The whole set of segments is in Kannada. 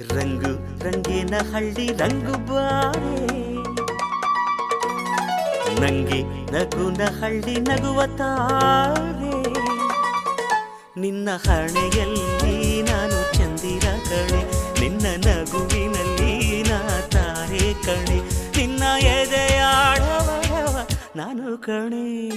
ರಂಗು ರಂಗೇನ ಹಳ್ಳಿ ರಂಗು ಬಾರೆ. ನಂಗೆ ನಗುನ ಹಳ್ಳಿ ನಗುವ ತಾರೆ. ನಿನ್ನ ಹಣೆಯಲ್ಲಿ ನಾನು ಚಂದಿರ ಕಣೆ. ನಿನ್ನ ನಗುವಿನಲ್ಲಿ ನಾ ತಾರೆ ಕಣೆ. ನಿನ್ನ ಎದೆಯಾಡವ ನಾನು ಕಣೆ.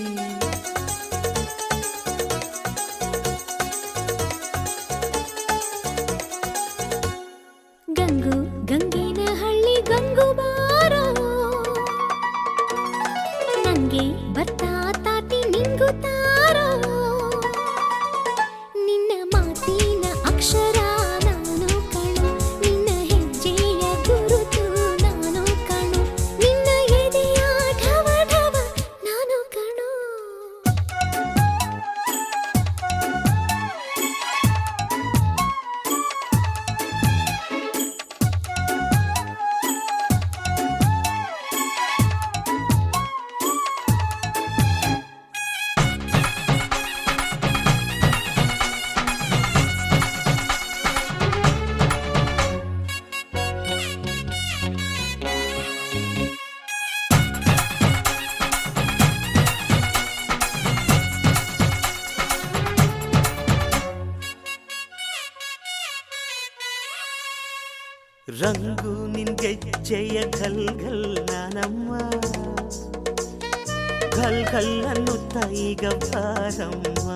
ನಂಗೆ ಬರ್ತಾ ತಾತಿ ನಿಂಗು ರಂಗು ನಿನ್ಗೆಜ್ಜೆಯ ಘಲ್ ಘಲ್ ನಾನಮ್ಮ ಘಲ್ ಘಲ್ ಅನ್ನುತ್ತ ಈಗ ಬಾರಮ್ಮ